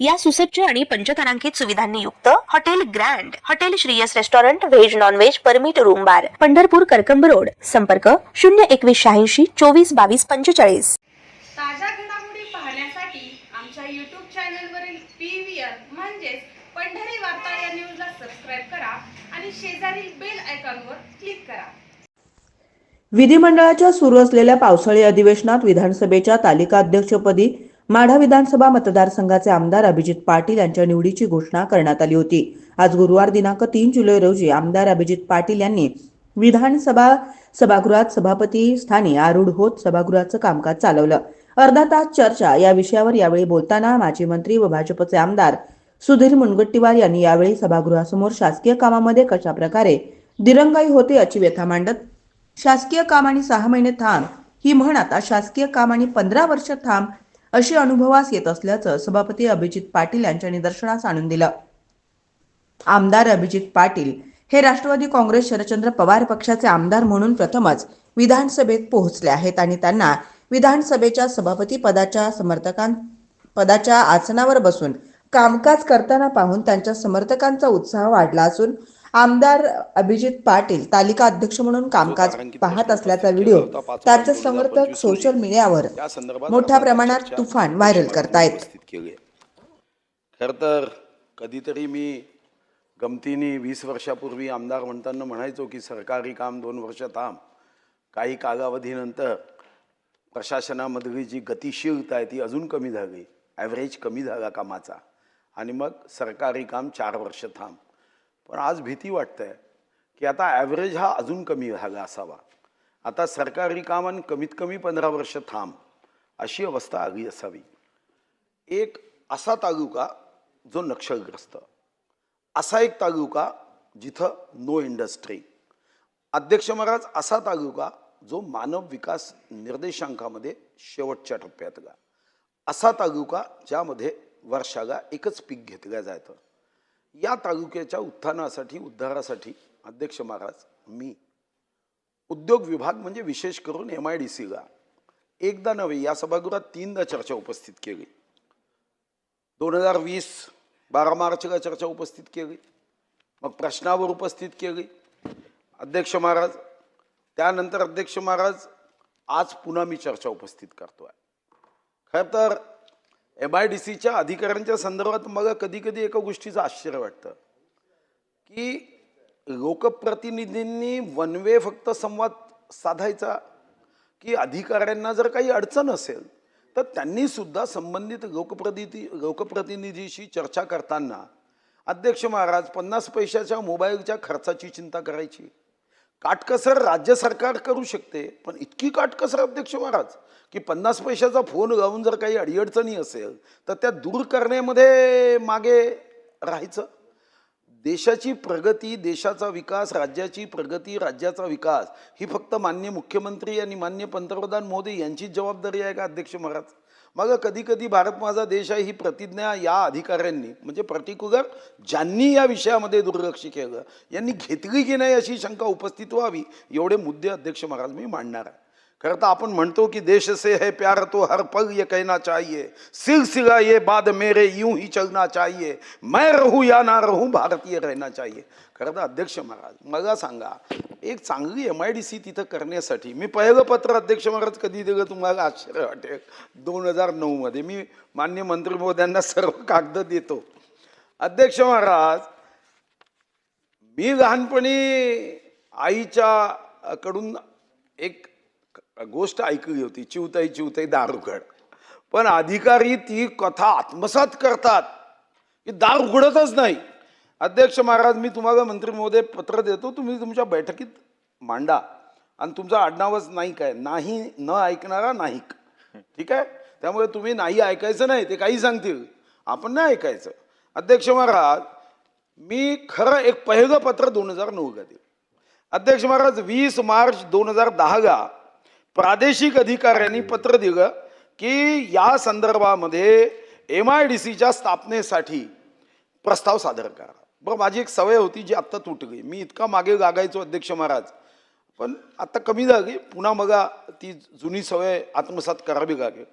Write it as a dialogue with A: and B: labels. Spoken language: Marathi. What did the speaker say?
A: या सुसज्ज आणि पंचतारांकित सुविधांनी युक्त hotel grand hotel Shriyas restaurant veg non veg permit room bar Pandharpur Karkamb road. संपर्क शून्य एकवीस शहाऐंशी चोवीस बावीस पंचेचाळीस.
B: ताज्या घडामोडी पाहण्यासाठी आमच्या यूट्यूब चॅनलवरील पी व्ही आर म्हणजेच पंढरी वार्ता या न्यूजला सबस्क्राईब करा आणि शेजारील बेल आयकॉनवर क्लिक करा.
C: विधिमंडळाच्या सुरू असलेल्या पावसाळी अधिवेशनात विधानसभेच्या तालिका अध्यक्षपदी माढा विधानसभा मतदारसंघाचे आमदार अभिजित पाटील यांच्या निवडीची घोषणा करण्यात आली होती. आज गुरुवार दिनांक तीन जुलै रोजी आमदार अभिजित पाटील यांनी विधानसभा सभागृहात सभापती स्थानी आरूढ होत सभागृहाचं कामकाज चालवलं. अर्धा तास चर्चा या विषयावर यावेळी बोलताना माजी मंत्री व भाजपचे आमदार सुधीर मुनगट्टीवार यांनी यावेळी सभागृहासमोर शासकीय कामामध्ये कशा प्रकारे दिरंगाई होते याची व्यथा मांडत शासकीय काम आणि सहा महिने थांब ही म्हण आता शासकीय काम आणि पंधरा वर्ष थांब अशी अनुभवास येत असल्याचं सभापती अभिजित पाटील यांच्या निदर्शनास आणून दिलं. आमदार अभिजित पाटील हे राष्ट्रवादी काँग्रेस शरदचंद्र पवार पक्षाचे आमदार म्हणून प्रथमच विधानसभेत पोहोचले आहेत आणि त्यांना विधानसभेच्या सभापती पदाच्या समर्थकां पदाच्या आसनावर बसून कामकाज करताना पाहून त्यांच्या समर्थकांचा उत्साह वाढला असून आमदार अभिजित पाटील तालिका अध्यक्ष म्हणून कामकाज पाहत असल्याचा व्हिडिओ त्यांचे समर्थक सोशल मीडियावर मोठ्या प्रमाणात तुफान व्हायरल करतायत.
D: खरं तर कधीतरी मी गमतीने वीस वर्षापूर्वी आमदार म्हणताना म्हणायचो की सरकारी काम दोन वर्ष थांब. काही कालावधीनंतर प्रशासनामधली जी गतिशीलता आहे ती अजून कमी झाली. ॲव्हरेज कमी झाला कामाचा. आणि मग सरकारी काम चार वर्ष थांब. पण आज भीती वाटते की आता ॲव्हरेज हा अजून कमी झाला असावा. आता सरकारी कामान कमीत कमी पंधरा वर्ष थांब अशी अवस्था आली असावी. एक असा तालुका जो नक्षलग्रस्त असा एक तालुका जिथं नो इंडस्ट्री अध्यक्ष महाराज असा तालुका जो मानव विकास निर्देशांकामध्ये शेवटच्या टप्प्यातला असा तालुका ज्यामध्ये वर्षाला एकच पीक घेतलं जायचं या तालुक्याच्या उत्थानासाठी उद्धारासाठी अध्यक्ष महाराज मी. उद्योग विभाग म्हणजे विशेष करून एम आय डी सीला एकदा नव्हे या सभागृहात तीनदा चर्चा उपस्थित केली. दोन हजार वीस बारा मार्चला चर्चा उपस्थित केली. मग प्रश्नावर उपस्थित केली. अध्यक्ष महाराज त्यानंतर अध्यक्ष महाराज आज पुन्हा मी चर्चा उपस्थित करतोय. खरं तर एम आय डी सीच्या अधिकाऱ्यांच्या संदर्भात मला कधी कधी एका गोष्टीचं आश्चर्य वाटतं. की लोकप्रतिनिधींनी वन वे फक्त संवाद साधायचा की अधिकाऱ्यांना जर काही अडचण असेल तर त्यांनी सुद्धा संबंधित लोकप्रतिनिधी लोकप्रतिनिधीशी चर्चा करताना अध्यक्ष महाराज पन्नास पैशाच्या मोबाईलच्या खर्चाची चिंता करायची. काटकसर राज्य सरकार करू शकते पण इतकी काटकसर अध्यक्ष महाराज की पन्नास पैशाचा फोन लावून जर काही अडीअडचणी असेल तर त्या दूर करण्यामध्ये मागे राहायचं. देशाची प्रगती देशाचा विकास राज्याची प्रगती राज्याचा विकास ही फक्त मान्य मुख्यमंत्री आणि मान्य पंतप्रधान मोदी यांचीच जबाबदारी आहे का अध्यक्ष महाराज? मग कधी कधी भारत माझा देश आहे ही प्रतिज्ञा या अधिकाऱ्यांनी म्हणजे पर्टिक्युलर ज्यांनी या विषयामध्ये दुर्लक्ष केलं यांनी घेतली की नाही अशी शंका उपस्थित व्हावी एवढे मुद्दे अध्यक्ष महाराज मी मांडणार आहे. खरं तर आपण म्हणतो की देश से है प्यार तो हर पल ये कहना चाहिए। सिलसिला ये बाद मेरे यूं ही चलना चाहिए। मैं रहू या ना रहू भारतीय रहना चाहिए। खरं तर अध्यक्ष महाराज मला सांगा एक चांगली एम आय डी सी तिथं करण्यासाठी मी पहिलं पत्र अध्यक्ष महाराज कधी दिलं तुम्हाला? आश्चर्य वाटेल. दोन हजार नऊमध्ये मी मान्य मंत्री महोदयांना सर्व कागद देतो. अध्यक्ष महाराज मी लहानपणी आईच्या कडून एक गोष्ट ऐकली होती चिवताई चिवताई दारुगड. पण अधिकारी ती कथा आत्मसात करतात की दार उघडतच नाही. अध्यक्ष महाराज मी तुम्हाला मंत्री महोदय पत्र देतो तुम्ही तुमच्या बैठकीत मांडा. आणि तुमचा आडनावच नाही काय नाही न ऐकणारा नाही ठीक आहे? त्यामुळे तुम्ही नाही ऐकायचं नाही ते काही सांगतील. आपण नाही ऐकायचं. अध्यक्ष महाराज मी खरं एक पहिलं पत्र दोन हजार नऊ गा दिलं अध्यक्ष महाराज वीस मार्च दोन हजार दहागा प्रादेशिक अधिकाऱ्यांनी पत्र दिलं की या संदर्भामध्ये एम आय डी सीच्या स्थापनेसाठी प्रस्ताव सादर करा. बरं माझी एक सवय होती जी आत्ता तुटली. मी इतका मागे लागायचो अध्यक्ष महाराज. पण आता कमी झाली. पुन्हा मग ती जुनी सवय आत्मसात करावी लागेल.